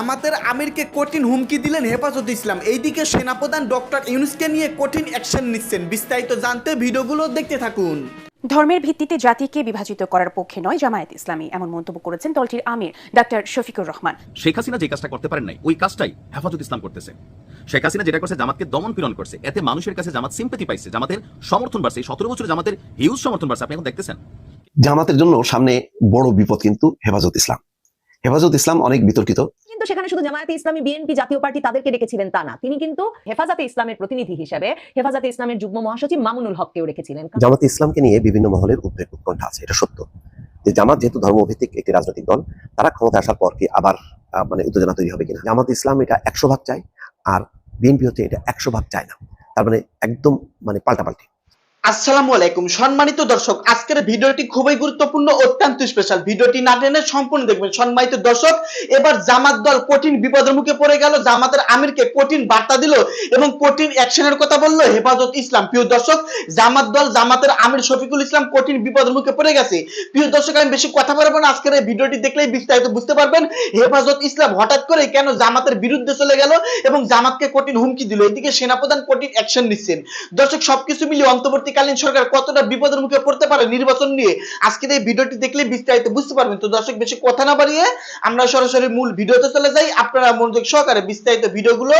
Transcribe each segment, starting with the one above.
জামাতের আমিরকে কঠিন হুমকি দিলেন হেফাজত ইসলাম। এইদিকে সেনাপ্রধান ডক্টর ইউনুসকে নিয়ে কঠিন অ্যাকশন নিচ্ছেন। বিস্তারিত জানতে ভিডিওগুলো দেখতে থাকুন। ধর্মের ভিত্তিতে জাতিকে বিভাজিত করার পক্ষে নয় জামায়াত ইসলামী এমন মন্তব্য করেছেন দলটির আমির ডাক্তার শফিকুর রহমান। শেখ হাসিনা যে কাজটা করতে পারেন নাই ওই কাজটাই হেফাজত ইসলাম করতেছে। শেখ হাসিনা যেটা করছে জামাতকে দমন পীড়ন করছে। এতে মানুষের কাছে জামাত সিম্পেতি পাইছে জামাতের সমর্থন বাড়ছে। সতেরো বছর জামাতের হিউজ সমর্থন বাড়ছে আপনি এখন দেখতেছেন? জামাতের জন্য সামনে বড় বিপদ কিন্তু হেফাজত ইসলাম। হেফাজত ইসলাম অনেক বিতর্কিত। কিন্তু সেখানে শুধু জামায়াতে ইসলামী, বিএনপি জাতীয় পার্টি তাদেরকে ডেকেছিলেন তা না। তিনি কিন্তু হেফাজতে ইসলামের প্রতিনিধি হিসেবে হেফাজতে ইসলামের যুগ্ম মহাসচিব মামুনুল হককেও রেখেছিলেন। জামাত ইসলামকে নিয়ে বিভিন্ন মহলের উদ্বেগ উৎকণ্ঠা আছে, এটা সত্য। যে জামাত যেহেতু ধর্মভিত্তিক একটি রাজনৈতিক দল, তারা ক্ষমতা আসার পর কি আবার মানে উত্তেজনা তৈরি হবে কিনা? জামাত ইসলাম এটা একশো ভাগ চায়, আর বিএনপি হচ্ছে এটা একশো ভাগ চায় না। তার মানে একদম মানে পাল্টাপাল্টি। আসসালামু আলাইকুম। সম্মানিত দর্শক, আজকের ভিডিওটি খুবই গুরুত্বপূর্ণ, অত্যন্ত স্পেশাল ভিডিওটি না টেনে সম্পূর্ণ দেখবেন। সম্মানিত দর্শক, এবার জামাত দল কঠিন বিপদের মুখে পড়ে গেল। জামাতের আমিরকে কঠিন বার্তা দিল এবং কঠিন অ্যাকশনের কথা বলল হেফাজত ইসলাম। প্রিয় দর্শক, জামাত দল, জামাতের আমির শফিকুল ইসলাম কঠিন বিপদের মুখে পড়ে গেছে। প্রিয় দর্শক, আমি বেশি কথা বলব না। আজকের এই ভিডিওটি দেখলেই বিস্তারিত বুঝতে পারবেন হেফাজত ইসলাম হঠাৎ করে কেন জামাতের বিরুদ্ধে চলে গেল এবং জামাতকে কঠিন হুমকি দিল। এদিকে সেনাপ্রধান কঠিন অ্যাকশন নিচ্ছেন। দর্শক, সবকিছু মিলিয়ে অন্তর্বর্তীকালীন সরকার কতটা বিপদের মুখে পড়তে পারে নির্বাচন নিয়ে? আজকের এই ভিডিওটি দেখলে বিস্তারিত বুঝতে পারবেন। তো দর্শক, বেশি কথা না বাড়িয়ে আমরা সরাসরি মূল ভিডিওতে চলে যাই। আপনারা মনোযোগ সহকারে বিস্তারিত ভিডিওগুলো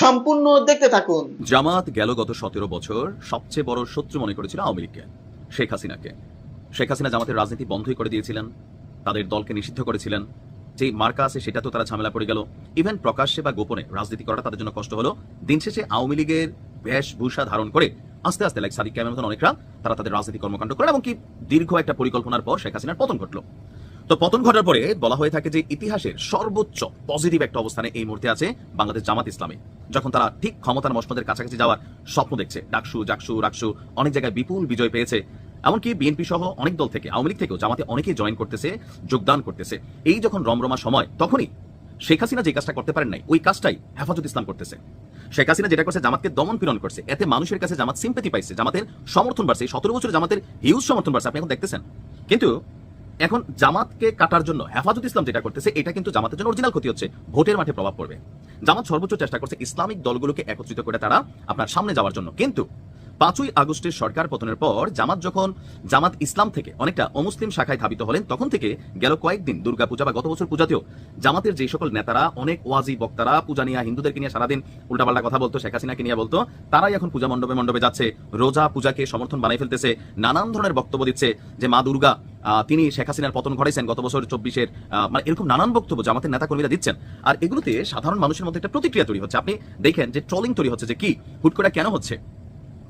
সম্পূর্ণ দেখতে থাকুন। জামাত গেল গত সতেরো বছর। সবচেয়ে বড় শত্রু মনে করেছিল আওয়ামী লীগকে, শেখ হাসিনাকে। শেখ হাসিনা জামাতের রাজনীতি বন্ধই করে দিয়েছিলেন, তাদের দলকে নিষিদ্ধ করেছিলেন। যে মার্কা আছে সেটা তো তারা ঝামেলা পড়ে গেল। ইভেন প্রকাশ্যে বা গোপনে রাজনীতি করাটা তাদের জন্য কষ্ট হলো। দিন শেষে আওয়ামী লীগের বেশভূষা ধারণ করে আস্তে আস্তে লাইক সাদিক ক্যামের মতন অনেকরা, তারা তাদের রাজনীতি কর্মকাণ্ড করেন এবং কি দীর্ঘ একটা পরিকল্পনার পর শেখ হাসিনার পতন ঘটলো। তো পতন ঘটার পরে বলা হয়ে থাকে যে ইতিহাসের সর্বোচ্চ পজিটিভ একটা অবস্থানে এই মুহূর্তে আছে বাংলাদেশ জামাত ইসলামী। যখন তারা ঠিক ক্ষমতার মসনদের কাছাকাছি যাওয়ার স্বপ্ন দেখছে, ডাকসু, জাকসু, রাকসু, অনেক জায়গায় বিপুল বিজয় পেয়েছে। এমনকি বিএনপি সহ অনেক দল থেকে, আওয়ামী লীগ থেকেও জামাতে অনেকেই জয়েন করতেছে, যোগদান করতেছে। এই যখন রমরমা সময়, তখনই শেখ হাসিনা যে কাজটা করতে পারেন নাই, ওই কাজটাই হেফাজত ইসলাম করতেছে। শেখ হাসিনা যেটা করছে, জামাতকে দমন পীড়ন করছে, এতে মানুষের কাছে জামাত সিম্পেতি পাইছে, জামাতের সমর্থন বাড়ছে সতেরো বছর জামাতের হিউজ সমর্থন বাড়ছে, আপনি এখন দেখতেছেন। কিন্তু এখন জামাতকে কাটার জন্য, হেফাজত ইসলাম যেটা করতেছে, এটা কিন্তু জামাতের জন্য অরিজিনাল ক্ষতি হচ্ছে, ভোটের মাঠে প্রভাব পড়বে। জামাত সর্বোচ্চ চেষ্টা করছে, ইসলামিক দলগুলোকে একত্রিত করে তারা আপনার সামনে যাওয়ার জন্য। কিন্তু পাঁচই আগস্টের সরকার পতনের পর জামাত যখন জামাত ইসলাম থেকে অনেকটা অমুসলিম শাখায় ধাবিত হলেন, তখন থেকে গেল কয়েকদিন দুর্গা পূজা বা গত বছর পূজাতেও জামাতের যে সকল নেতারা, অনেক ওয়াজি বক্তারা, পূজা নিয়ে হিন্দুদেরকে নিয়ে সারাদিন উল্টাপাল্টা কথা বলতো, শেখ হাসিনাকে নিয়ে বলতো, তারাই এখন পূজা মণ্ডপে মণ্ডপে যাচ্ছে, রোজা পূজাকে সমর্থন বানাই ফেলতেছে, নানান ধরনের বক্তব্য দিচ্ছে যে মা দুর্গা তিনি শেখ হাসিনার পতন ঘটাইছেন গত বছর চব্বিশের মানে এরকম নানান বক্তব্য জামাতের নেতা কর্মীরা দিচ্ছেন। আর এগুলোতে সাধারণ মানুষের মধ্যে একটা প্রতিক্রিয়া তৈরি হচ্ছে। আপনি দেখেন যে ট্রলিং তৈরি হচ্ছে যে কি, হুট করে কেন হচ্ছে?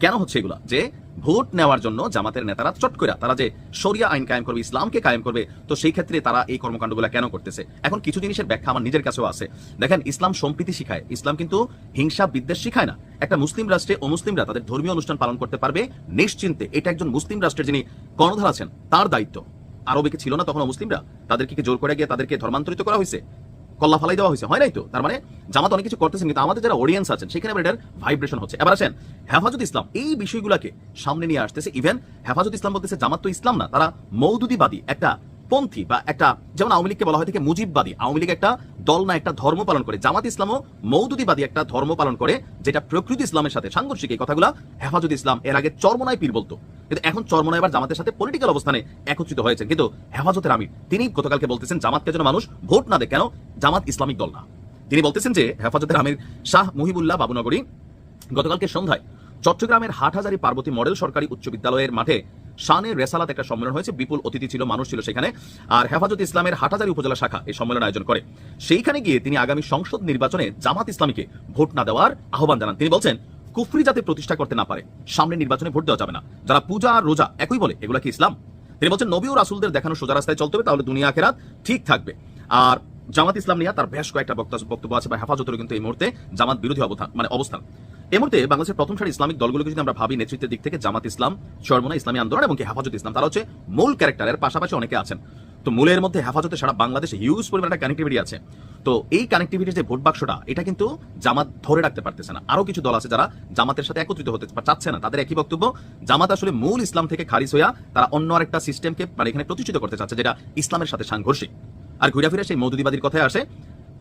কেন হচ্ছে এগুলা? যে ভোট নেওয়ার জন্য জামাতের নেতারা চট করে তারা যে শরিয়া আইন কায়েম করবে, ইসলামকে কায়েম করবে, তো সেই ক্ষেত্রে তারা এই কর্মকাণ্ডগুলো কেন করতেছে? এখন কিছু জিনিসের ব্যাখ্যা আমার নিজের কাছেও আছে। দেখেন, ইসলাম সম্প্রীতি শিখায়। ইসলাম কিন্তু হিংসা, বিদ্বেষ শিখায় না। একটা মুসলিম রাষ্ট্রে অমুসলিমরা তাদের ধর্মীয় অনুষ্ঠান পালন করতে পারবে নিশ্চিন্তে। এটা একজন মুসলিম রাষ্ট্রের যিনি কর্ণধার আছেন, তার দায়িত্ব। আরবে কি ছিল না তখন মুসলিমরা? তাদেরকে জোর করে গিয়ে তাদেরকে ধর্মান্তরিত করা হয়েছে কল্লা ফালাই দেওয়া হয়েছে, হয় নাই তো? তার মানে জামাত অনেক কিছু করতেছেন, কিন্তু আমাদের যারা অডিয়েন্স আছেন, সেখানে এটার ভাইব্রেশন হচ্ছে। এবার আসেন, হেফাজত ইসলাম, এই বিষয়গুলোকে সামনে নিয়ে আসতেছে। ইভেন হেফাজত ইসলাম বলতেছে, জামাত তো ইসলাম না, তারা মৌদুদিবাদী একটা পন্থী বা একটা, যেমন আওয়ামী লীগকে বলা হয় থেকে মুজিববাদী। আওয়ামী লীগ একটা দল না, একটা ধর্ম পালন করে। জামাত ইসলামও মৌদুদিবাদী একটা ধর্ম পালন করে, যেটা প্রকৃতি ইসলামের সাথে সাংঘর্ষিক। এই কথাগুলো হেফাজত ইসলাম, এর আগে চরমনায় পীর বলতো কিন্তু এখন চরমনায় এবার জামাতের সাথে পলিটিক্যাল অবস্থানে একত্রিত হয়েছে। কিন্তু হেফাজতের আমির তিনি গতকালকে বলতেছেন, জামাতকে যেন মানুষ ভোট না দেয়, কেন? জামাত ইসলামিক দল না। তিনি বলতেছেন যে, হেফাজতের আমির শাহ মুহিবুল্লাহ বাবুনগরী গতকালকে সন্ধ্যায় চট্টগ্রামের হাটহাজারি পার্বতী মডেল সরকারি উচ্চ বিদ্যালয়ের মাঠে শানে রেসালাত একটা সম্মেলন হয়েছে। বিপুল অতিথি ছিল, মানুষ ছিল সেখানে। আর হেফাজত ইসলামের হাটহাজারি উপজেলা শাখা এই সম্মেলন আয়োজন করে। সেইখানে গিয়ে তিনি আগামী সংসদ নির্বাচনে জামাত ইসলামীকে ভোট না দেওয়ার আহ্বান জানান। তিনি বলছেন কুফরি যাতে প্রতিষ্ঠা করতে না পারে। সামনে নির্বাচনে ভোট দেওয়া যাবে না। যারা পূজা আর রোজা একই বলে, এগুলা কি ইসলাম? তিনি বলছেন, নবী ও রাসুলদের দেখানো সোজা রাস্তায় চলতে হবে, তাহলে দুনিয়া আখেরাত ঠিক থাকবে। আর জামাত ইসলাম নিয়ে তার বেশ কয়েকটা বক্তব্য বক্তব্য আছে বা হেফাজতেরও কিন্তু এই মুহূর্তে জামাত বিরোধী অবস্থান মানে অবস্থান। এই মুহূর্তে বাংলাদেশের প্রথম সারি ইসলামিক দলগুলোকে যদি আমরা ভাবি, নেতৃত্বের দিক থেকে জামাত ইসলাম চরমনা ইসলামী আন্দোলন এবং হেফাজত ইসলাম, তারা হচ্ছে মূল ক্যারেক্টারের পাশাপাশি অনেকে আছেন। তো মূলের মধ্যে হেফাজতে সারা বাংলাদেশে হিউজ পরিমাণ একটা কানেক্টিভিটি আছে। তো এই কানেক্টিভিটির যে ভোট বাক্সটা, এটা কিন্তু জামাত ধরে রাখতে পারতেছে না। আরও কিছু দল আছে যারা জামাতের সাথে একত্রিত হতে চাচ্ছে না। তাদের একই বক্তব্য, জামাত আসলে মূল ইসলাম থেকে খারিজ হইয়া তারা অন্য আরেকটা সিস্টেমকে মানে এখানে প্রতিষ্ঠিত করতে চাচ্ছে, যেটা ইসলামের সাথে সাংঘর্ষিক। আর ঘুরে ফিরে সেই মৌদুদিবাদীর কথায় আসে,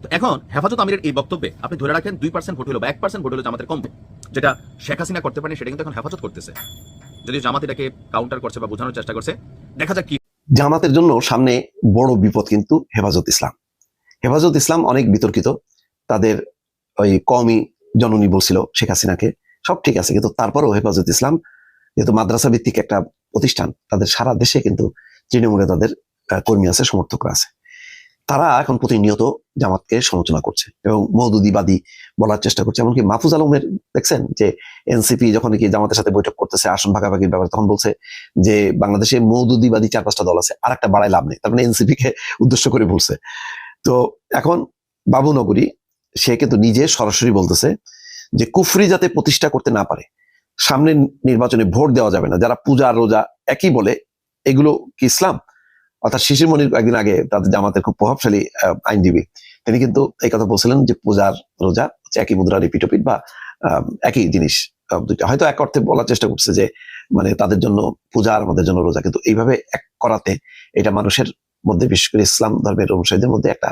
তো এখন হেফাজত আমিরের এই বক্তব্যে আপনি ধরে রাখেন দুই পার্সেন্ট ভোট হলো বা এক পার্সেন্ট ভোট হলো জামাতের কমবে যেটা শেখ হাসিনা করতে পারেনি, সেটা কিন্তু এখন হেফাজত করতেছে। যদি জামাত এটাকে কাউন্টার করছে বা বোঝানোর চেষ্টা করছে। দেখা যাক কি জামাতের জন্য সামনে বড় বিপদ কিন্তু হেফাজত ইসলাম। হেফাজত ইসলাম অনেক বিতর্কিত। তাদের ওই কমই জননী বলছিল শেখ হাসিনাকে। সব ঠিক আছে, কিন্তু তারপরেও হেফাজত ইসলাম যেহেতু মাদ্রাসা ভিত্তিক একটা প্রতিষ্ঠান, তাদের সারা দেশে কিন্তু তৃণমূলে তাদের কর্মী আছে, সমর্থকরা আছে। তারা এখন প্রতিনিয়ত জামাতকে সমালোচনা করছে এবং মৌদুদিবাদী বলার চেষ্টা করছে। এমনকি মাহফুজ আলমের দেখছেন যে এনসিপি যখন কি জামাতের সাথে বৈঠক করতেছে, আসন ভাগাভাগির ব্যাপারে তখন বলছে যে বাংলাদেশে মৌদুদিবাদী চার পাঁচটা দল আছে আর একটা বাড়ায় লাভ নেই। তার মানে এনসিপি কে উদ্দেশ্য করে বলছে। তো এখন বাবুনগরী, সে কিন্তু নিজে সরাসরি বলতেছে যে কুফরি যাতে প্রতিষ্ঠা করতে না পারে, সামনের নির্বাচনে ভোট দেওয়া যাবে না, যারা পূজা রোজা একই বলে, এগুলো কি ইসলাম? অর্থাৎ শিশির মনির একদিন আগে তাদের জামাতের খুব প্রভাবশালী আইনজীবী। তিনি কিন্তু এই কথা বলছিলেন যে পূজার রোজা একই মুদ্রা রিপিটোপিট বা একই জিনিস হয়তো এক অর্থে বলার চেষ্টা করছে যে মানে তাদের জন্য পূজা আমাদের জন্য রোজা। কিন্তু এইভাবে এক করাতে এটা মানুষের মধ্যে, বিশেষ করে ইসলাম ধর্মের অনুসারীদের মধ্যে একটা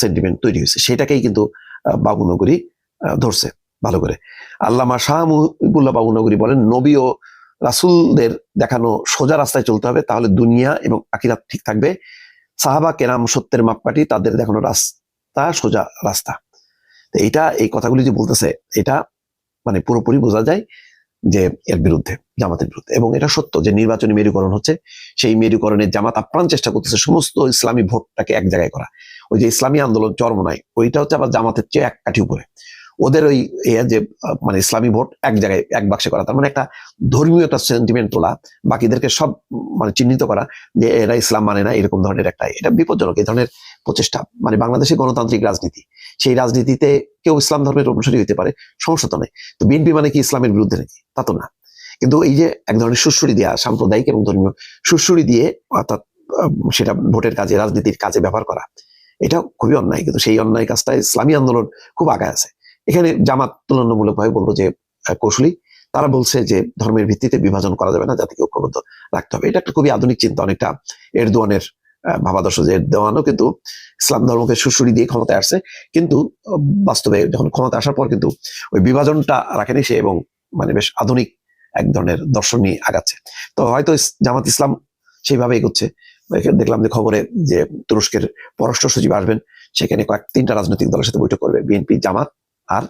সেন্টিমেন্ট তৈরি হয়েছে। সেটাকেই কিন্তু বাবুনগরী ধরছে ভালো করে। আল্লামা শাহ মুহিবুল্লাহ বাবুনগরী বলেন, নবী ও রাসুলদের দেখানো সোজা রাস্তায় চলতে হবে, তাহলে দুনিয়া এবং আকিরাত ঠিক থাকবে। সাহাবা কেরাম সত্যের মাপকাঠি, তাদের দেখানো রাস্তা সোজা রাস্তা। এটা, এই কথাগুলি যে বলতেছে, এটা মানে পুরোপুরি বোঝা যায় যে এর বিরুদ্ধে, জামাতের বিরুদ্ধে। এবং এটা সত্য যে নির্বাচনী মেরুকরণ হচ্ছে, সেই মেরুকরণের জামাত আপ্রাণ চেষ্টা করতেছে সমস্ত ইসলামী ভোটটাকে এক জায়গায় করা। ওই যে ইসলামী আন্দোলন চরমনায় ওইটা হচ্ছে আবার জামাতের চেয়ে এক কাঠি উপরে। ওদের ওই যে মানে ইসলামী ভোট এক জায়গায়, এক বাক্সে করা। তার মানে একটা ধর্মীয় একটা সেন্টিমেন্ট তোলা, বাকিদেরকে সব মানে চিহ্নিত করা যে এরা ইসলাম মানে না, এরকম ধরনের একটা, এটা বিপজ্জনক, এই ধরনের প্রচেষ্টা। মানে বাংলাদেশে গণতান্ত্রিক রাজনীতি, সেই রাজনীতিতে কেউ ইসলাম ধর্মের অনুসারী হতে পারে, সমস্যা তো নেই। তো বিএনপি মানে কি ইসলামের বিরুদ্ধে নাকি? তা তো না। কিন্তু এই যে এক ধরনের সুশ্রুরি দেওয়া সাম্প্রদায়িক এবং ধর্মীয় সুশ্রুরি দিয়ে অর্থাৎ সেটা ভোটের কাজে, রাজনীতির কাজে ব্যবহার করা এটা খুবই অন্যায়। কিন্তু সেই অন্যায় কাজটা ইসলামী আন্দোলন খুব আগায় আছে। এখানে জামাত তুলনামূলকভাবে বলব যে কৌশলী। তারা বলছে যে, ধর্মের ভিত্তিতে বিভাজন করা যাবে না, জাতিকে ঐক্যবদ্ধ রাখতে হবে। এটা একটা খুবই আধুনিক চিন্তা, অনেকটা এরদোয়ানের ভাবাদর্শ যে এরদোয়ানও কিন্তু ইসলাম ধর্মকে সুশ্রুরি দিয়ে ক্ষমতায় আসছে। কিন্তু, বাস্তবে যখন ক্ষমতা আসার পর কিন্তু ওই বিভাজনটা রাখেনি সে এবং মানে বেশ আধুনিক এক ধরনের দর্শন নিয়ে আগাচ্ছে। তো হয়তো জামাত ইসলাম সেইভাবে এগোচ্ছে। দেখলাম যে খবরে যে তুরস্কের পররাষ্ট্র সচিব আসবেন, সেখানে কয়েক তিনটা রাজনৈতিক দলের সাথে বৈঠক করবে। বিএনপি, জামাত আর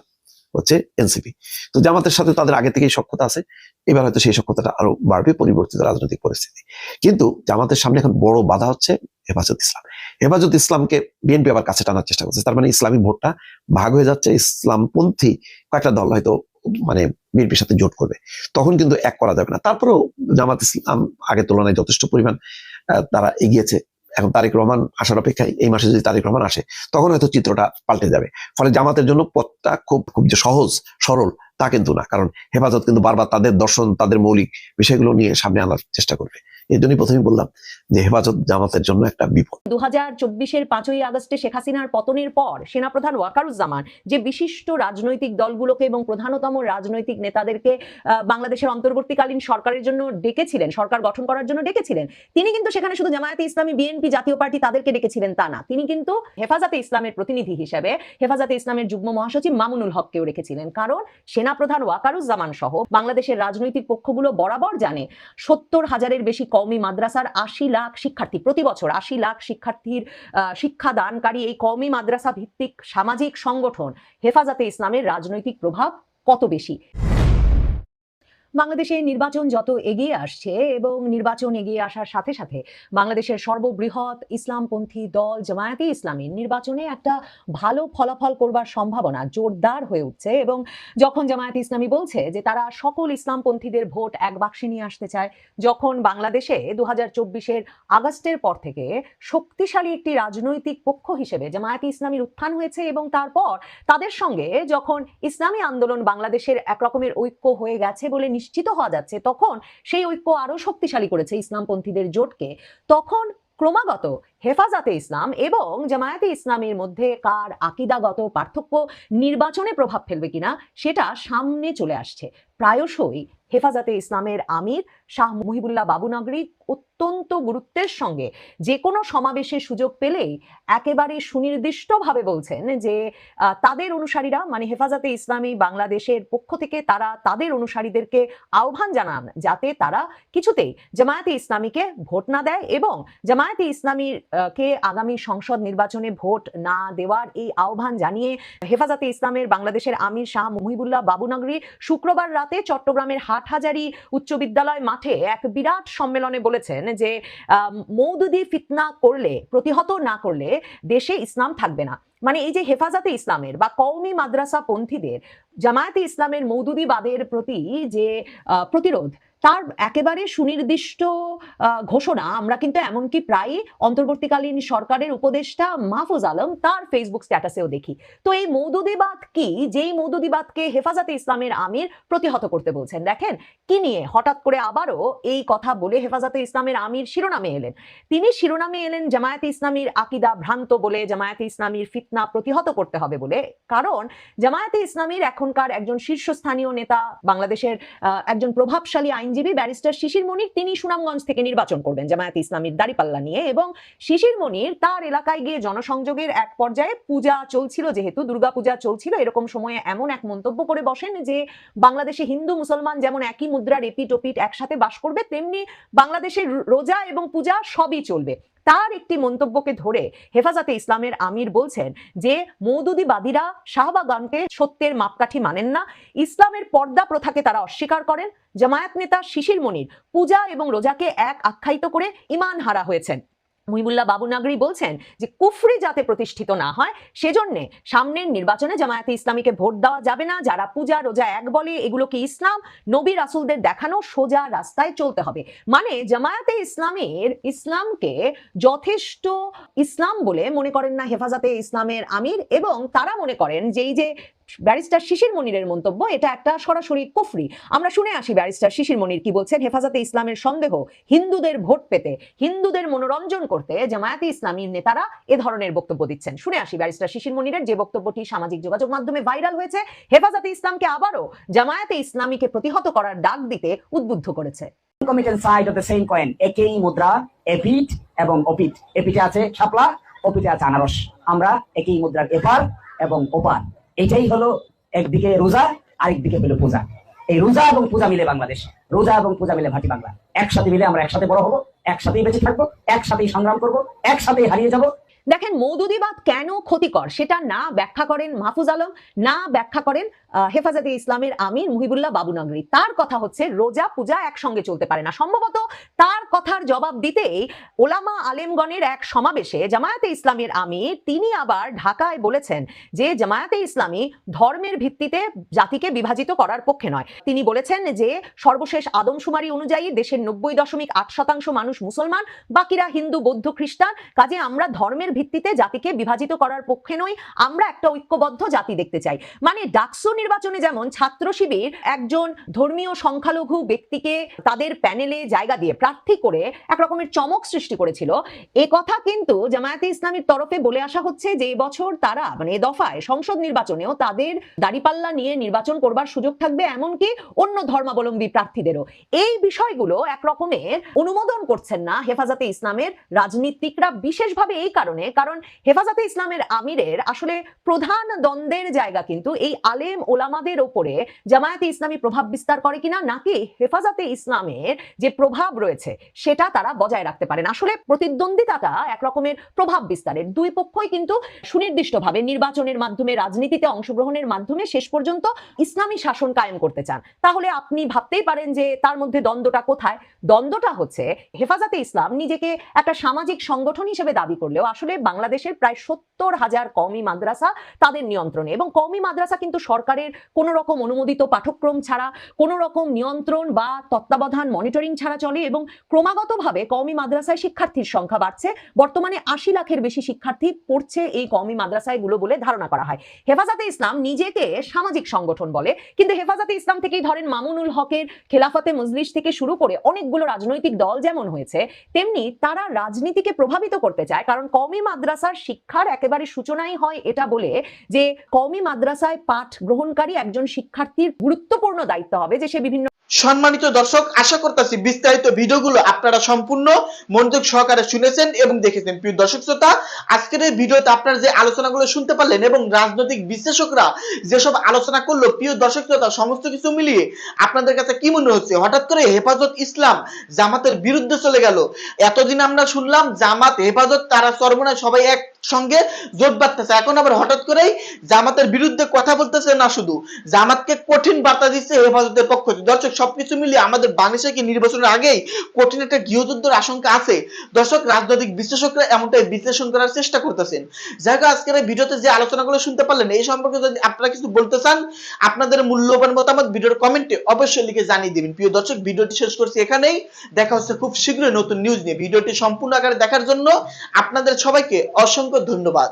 হচ্ছে এনসিপি। তো জামাতের সাথে তাদের আগে থেকেই সক্ষতা আছে। এবার হয়তো সেই সক্ষতাটা আরও বাড়বে পরিবর্তিত রাজনৈতিক পরিস্থিতি। কিন্তু জামাতের সামনে এখন বড় বাধা হচ্ছে হেফাজত ইসলাম। হেফাজত ইসলামকে বিএনপি আবার কাছে টানার চেষ্টা করছে। তার মানে ইসলামী ভোটটা ভাগ হয়ে যাচ্ছে। ইসলামপন্থী কয়েকটা দল হয়তো মানে বিএনপির সাথে জোট করবে। তখন কিন্তু এক করা যাবে না। তারপরেও জামাত ইসলাম আগের তুলনায় যথেষ্ট পরিমাণ তারা এগিয়েছে। এখন তারেক রহমান আসার অপেক্ষায় এই মাসে যদি তারেক রহমান আসে, তখন হয়তো চিত্রটা পাল্টে যাবে। ফলে জামাতের জন্য পথটা খুব খুব যে সহজ, সরল তা কিন্তু না। কারণ হেফাজত কিন্তু বারবার তাদের দর্শন, তাদের মৌলিক বিষয়গুলো নিয়ে সামনে আনার চেষ্টা করবে। এই প্রথমেই বললাম যে হেফাজত জামাতের জন্য একটা বিপদ। দু পাঁচই আগস্টে শেখ হাসিনার পতনের পর সেনাপ্রধান ওয়াকারুজ্জামান যে বিশিষ্ট রাজনৈতিক দলগুলোকে এবং প্রধানতম রাজনৈতিক নেতাদেরকে বাংলাদেশের অন্তর্বর্তীকালীন সরকারের জন্য ডেকেছিলেন, সরকার গঠন করার জন্য ডেকেছিলেন, তিনি কিন্তু সেখানে শুধু জামায়াতে ইসলামী, বিএনপি জাতীয় পার্টি তাদেরকে ডেকেছিলেন তা না। তিনি কিন্তু হেফাজতে ইসলামের প্রতিনিধি হিসেবে হেফাজতে ইসলামের যুগ্ম মহাসচিব মামুনুল হককেও রেখেছিলেন। কারণ সেনাপ্রধান ওয়াকারুজ্জামান সহ বাংলাদেশের রাজনৈতিক পক্ষগুলো বরাবর জানে, সত্তর হাজারের বেশি কওমি মাদ্রাসার আশি লাখ শিক্ষার্থী, প্রতি বছর আশি লাখ শিক্ষার্থীর শিক্ষাদানকারী এই কওমি মাদ্রাসা ভিত্তিক সামাজিক সংগঠন হেফাজতে ইসলামের রাজনৈতিক প্রভাব কত বেশি? বাংলাদেশে নির্বাচন যত এগিয়ে আসছে এবং নির্বাচন এগিয়ে আসার সাথে সাথে বাংলাদেশের সর্ববৃহৎ ইসলামপন্থী দল জামায়াতে ইসলামী নির্বাচনে একটা ভালো ফলাফল করবার সম্ভাবনা জোরদার হয়ে উঠছে এবং যখন জামায়াতে ইসলামী বলছে যে তারা সকল ইসলামপন্থীদের ভোট এক বাক্সে নিয়ে আসতে চায়, যখন বাংলাদেশে দু হাজার চব্বিশের আগস্টের পর থেকে শক্তিশালী একটি রাজনৈতিক পক্ষ হিসেবে জামায়াতে ইসলামীর উত্থান হয়েছে এবং তারপর তাদের সঙ্গে যখন ইসলামী আন্দোলন বাংলাদেশের একরকমের ঐক্য হয়ে গেছে বলে নিশ্চিত হওয়া যাচ্ছে তখন সেই ঐক্য আরও শক্তিশালী করেছে ইসলামপন্থীদের জোটকে। তখন ক্রমাগত হেফাজতে ইসলাম এবং জামায়াতে ইসলামের মধ্যে কার আকিদাগত পার্থক্য নির্বাচনে প্রভাব ফেলবে কিনা সেটা সামনে চলে আসছে। প্রায়শই হেফাজতে ইসলামের আমির শাহ মুহিবুল্লাহ বাবুনগরী অত্যন্ত গুরুত্বের সঙ্গে যে কোনো সমাবেশের সুযোগ পেলেই একেবারে সুনির্দিষ্টভাবে বলছেন যে তাদের অনুসারীরা মানে হেফাজতে ইসলামী বাংলাদেশের পক্ষ থেকে তারা তাদের অনুসারীদেরকে আহ্বান জানান যাতে তারা কিছুতেই জামায়াতে ইসলামীকে ভোট না দেয় এবং জামায়াতে ইসলামীর কে আগামী সংসদ নির্বাচনে ভোট না দেওয়ার এই আহ্বান জানিয়ে হেফাজতে ইসলামের বাংলাদেশের আমির শাহ মহিবুল্লাহ বাবুনগরী শুক্রবার রাতে চট্টগ্রামের হাটহাজারি উচ্চ বিদ্যালয় মাঠে এক বিরাট সম্মেলনে বলেছেন যে মৌদুদি ফিতনা করলে, প্রতিহত না করলে দেশে ইসলাম থাকবে না। মানে এই যে হেফাজতে ইসলামের বা কওমি মাদ্রাসা পন্থীদের জামায়াতে ইসলামের মৌদুদিবাদের প্রতি যে প্রতিরোধ তার একেবারে সুনির্দিষ্ট ঘোষণা। আমরা কিন্তু এমনকি প্রায়ই অন্তর্বর্তীকালীন সরকারের উপদেষ্টা মাহফুজ আলম তার ফেসবুক স্ট্যাটাসেও দেখি। তো এই মৌদুদিবাদ কি? যেই মৌদুদিবাদকে হেফাজতে ইসলামের আমির প্রতিহত করতে বলছেন। দেখেন, কি নিয়ে? হঠাৎ করে আবারও এই কথা বলে হেফাজতে ইসলামের আমির শিরোনামে এলেন। তিনি শিরোনামে এলেন, জামায়াতে ইসলামীর আকিদা ভ্রান্ত বলে, জামায়াতে ইসলামীর ফিতনা প্রতিহত করতে হবে বলে। কারণ, জামায়াতে ইসলামীর এখনকার একজন শীর্ষস্থানীয় নেতা, বাংলাদেশের একজন প্রভাবশালী আইনজীবী ব্যারিস্টার শিশির মনির তিনি সুনামগঞ্জ থেকে নির্বাচন করবেন জামায়াত ইসলামীর দাড়িপাল্লা নিয়ে এবং শিশির মনির তার এলাকায় গিয়ে জনসংযোগের এক পর্যায়ে পূজা চলছিল যেহেতু, দুর্গাপূজা চলছিল। এরকম সময়ে এমন এক মন্তব্য করে বসেন যে, বাংলাদেশে হিন্দু, মুসলমান যেমন একই মুদ্রা এপিট ওপিট একসাথে বাস করবে, তেমনি বাংলাদেশের রোজা এবং পূজা সবই চলবে। তার একটি মন্তব্যকে ধরে হেফাজতে ইসলামের আমির বলছেন যে মৌদুদিবাদীরা শাহবাগানকে সত্যের মাপকাঠি মানেন না। ইসলামের পর্দা প্রথাকে তারা অস্বীকার করেন। জামায়াত নেতা শিশির মনির পূজা এবং রোজাকে এক আখ্যায়িত করে ইমান হারা হয়েছেন। মুহিবুল্লাহ বাবু নাগরি বলছেন যে কুফরি যাতে প্রতিষ্ঠিত না হয়, সেজন্য সামনের নির্বাচনে জামায়াতে ইসলামীকে ভোট দেওয়া যাবে না। যারা পূজা রোজা এক বলে এগুলো কি ইসলাম, নবী রাসুলদের দেখানো সোজা রাস্তায় চলতে হবে। মানে জামায়াতে ইসলামের ইসলামকে যথেষ্ট ইসলাম বলে মনে করেন না হেফাজতে ইসলামের আমির এবং তারা মনে করেন যে এই যে ব্যারিস্টার শিশির মনিরের মন্তব্য, এটা একটা সরাসরি কুফরি। আমরা শুনে আসি ব্যারিস্টার শিশির মনির কি বলছেন, হেফাজতে ইসলামের সন্দেহ হিন্দুদের ভোট পেতে, হিন্দুদের মনোরঞ্জন করতে জামায়াতে ইসলামীর নেতারা এ ধরনের বক্তব্য দিচ্ছেন। শুনে আসি ব্যারিস্টার শিশির মনিরের যে বক্তব্যটি সামাজিক যোগাযোগ মাধ্যমে ভাইরাল হয়েছে, হেফাজতে ইসলামকে আবারও জামায়াতে ইসলামীকে প্রতিহত করার ডাক দিতে উদ্বুদ্ধ করেছে। Concomitant side of the same coin, একই মুদ্রা এপিট এবং অপিট এপিটে আছে শাপলা অপিটে আছে আনারস। আমরা একই মুদ্রার এপার এবং ওপার। এটাই হলো একদিকে রোজা, আরেকদিকে হলো পূজা। এই রোজা এবং পূজা মিলে বাংলাদেশ। রোজা এবং পূজা মিলে ভাটি বাংলা। একসাথে মিলে আমরা একসাথে বড় হব, একসাথেই বেঁচে থাকব, একসাথেই সংগ্রাম করব একসাথেই হারিয়ে যাব। দেখেন, মৌদুদিবাদ কেন ক্ষতিকর? সেটা না ব্যাখ্যা করেন মাহফুজ আলম, না ব্যাখ্যা করেন হেফাজতে ইসলামের আমির মুহিবুল্লাহ বাবুনগরী তার কথা হচ্ছে, রোজা, পূজা একসঙ্গে চলতে পারে না। সম্ভবত তার কথার জবাব দিতেই ওলামা আলেমগণের এক সমাবেশে জামায়াতে ইসলামের আমির তিনি আবার ঢাকায় বলেছেন যে, জামায়াতে ইসলামী ধর্মের ভিত্তিতে জাতিকে বিভাজিত করার পক্ষে নয়। তিনি বলেছেন যে, সর্বশেষ আদমশুমারি অনুযায়ী দেশের নব্বই দশমিক আট শতাংশ মানুষ মুসলমান, বাকিরা হিন্দু, বৌদ্ধ, খ্রিস্টান। কাজে আমরা ধর্মের ভিত্তিতে জাতিকে বিভাজিত করার পক্ষে নই, আমরা একটা ঐক্যবদ্ধ জাতি দেখতে চাই। মানে ডাকসু নির্বাচনে যেমন ছাত্র শিবির একজন ধর্মীয় সংখ্যালঘু ব্যক্তিকে তাদের প্যানেলে জায়গা দিয়ে প্রার্থী করে এক রকমের চমক সৃষ্টি করেছিল। এ কথা কিন্তু জামায়াতে ইসলামীর তরফে বলে আসা হচ্ছে যে এবছর তারা মানে এ দফায় সংসদ নির্বাচনেও তাদের দাড়িপাল্লা নিয়ে নির্বাচন করবার সুযোগ থাকবে, এমনকি অন্য ধর্মাবলম্বী প্রার্থীদেরও। এই বিষয়গুলো এক রকমের অনুমোদন করছেন না হেফাজতে ইসলামের রাজনীতিকরা বিশেষভাবে এই কারণে, কারণ হেফাজতে ইসলামের আমিরের আসলে প্রধান দ্বন্দ্বের জায়গা কিন্তু এই আলেম ওলামাদের ওপরে জামায়াতে ইসলামী প্রভাব বিস্তার করে কিনা, নাকি হেফাজতে ইসলামের যে প্রভাব রয়েছে, সেটা তারা বজায় রাখতে পারেন? আসলে প্রতিদ্বন্দ্বিতাটা এক রকমের প্রভাব বিস্তারের। দুই পক্ষই কিন্তু সুনির্দিষ্টভাবে নির্বাচনের মাধ্যমে, রাজনীতিতে অংশগ্রহণের মাধ্যমে শেষ পর্যন্ত ইসলামী শাসন কায়েম করতে চান। তাহলে আপনি ভাবতেই পারেন যে তার মধ্যে দ্বন্দ্বটা কোথায়? দ্বন্দ্বটা হচ্ছে হেফাজতে ইসলাম নিজেকে একটা সামাজিক সংগঠন হিসেবে দাবি করলেও আসলে বাংলাদেশের প্রায় সত্তর হাজার কওমি মাদ্রাসা তাদের নিয়ন্ত্রণে এবং কওমি মাদ্রাসা কিন্তু সরকারি সরকারের কোনো রকম অনুমোদিত পাঠ্যক্রম ছাড়া, কোনো রকম নিয়ন্ত্রণ বা তত্ত্বাবধান মনিটরিং ছাড়া চলে এবং ক্রমাগতভাবে কওমি মাদ্রাসায় শিক্ষার্থীর সংখ্যা বাড়ছে। বর্তমানে আশি লাখের বেশি শিক্ষার্থী পড়ছে এই কওমি মাদ্রাসাগুলো বলে ধারণা করা হয়। হেফাজতে ইসলাম নিজেকে সামাজিক সংগঠন বলে, কিন্তু হেফাজতে ইসলাম থেকেই ধরেন মামুনুল হকের খেলাফতে মজলিস থেকে শুরু করে অনেকগুলো রাজনৈতিক দল যেমন হয়েছে, তেমনি তারা রাজনীতিকে প্রভাবিত করতে চায়। কারণ কওমি মাদ্রাসার শিক্ষার একেবারে সূচনাই হয় এটা বলে যে কওমি মাদ্রাসায় পাঠ গ্রহণকারী একজন শিক্ষার্থীর গুরুত্বপূর্ণ দায়িত্ব হবে যে সে বিভিন্ন সম্মানিত দর্শক, আশা করতেছি বিস্তারিত ভিডিওগুলো আপনারা সম্পূর্ণ মনোযোগ সহকারে শুনেছেন এবং দেখেছেন। প্রিয় দর্শক শ্রোতা, আজকের এই ভিডিওতে আপনারা যে আলোচনাগুলো শুনতে পারলেন এবং রাজনৈতিক বিশ্লেষকরা যেসব আলোচনা করল, প্রিয় দর্শক শ্রোতা, সমস্ত কিছু মিলিয়ে আপনাদের কাছে কি মনে হচ্ছে? হঠাৎ করে হেফাজত ইসলাম জামাতের বিরুদ্ধে চলে গেল। এতদিন আমরা শুনলাম জামাত, হেফাজত, তারা, সর্বনাশ, সবাই এক। সঙ্গে জোট বাঁধতেছে। এখন আবার হঠাৎ করেই জামাতের বিরুদ্ধে কথা বলতেছে না শুধু। জামাতকে কঠিন বার্তা দিচ্ছে হেফাজতের পক্ষ থেকে। দর্শক, সবকিছু মিলিয়ে আমাদের বাংলাদেশে কি নির্বাচনের আগেই কঠিন একটা গৃহযুদ্ধের আশঙ্কা আছে? দর্শক, রাজনৈতিক বিশ্লেষকরা এমনটাই বিশ্লেষণ করার চেষ্টা করতেছেন। যাই হোক, আজকের এই ভিডিওতে যে আলোচনাগুলো শুনতে পারলেন, এই সম্পর্কে যদি আপনারা কিছু বলতে চান, আপনাদের মূল্যবান মতামত ভিডিওর কমেন্টে অবশ্যই লিখে জানিয়ে দিবেন। প্রিয় দর্শক, ভিডিওটি শেষ করছি এখানেই। দেখা হচ্ছে খুব শীঘ্রই নতুন নিউজ নিয়ে। ভিডিওটি সম্পূর্ণ আকারে দেখার জন্য আপনাদের সবাইকে অসংখ্য ধন্যবাদ।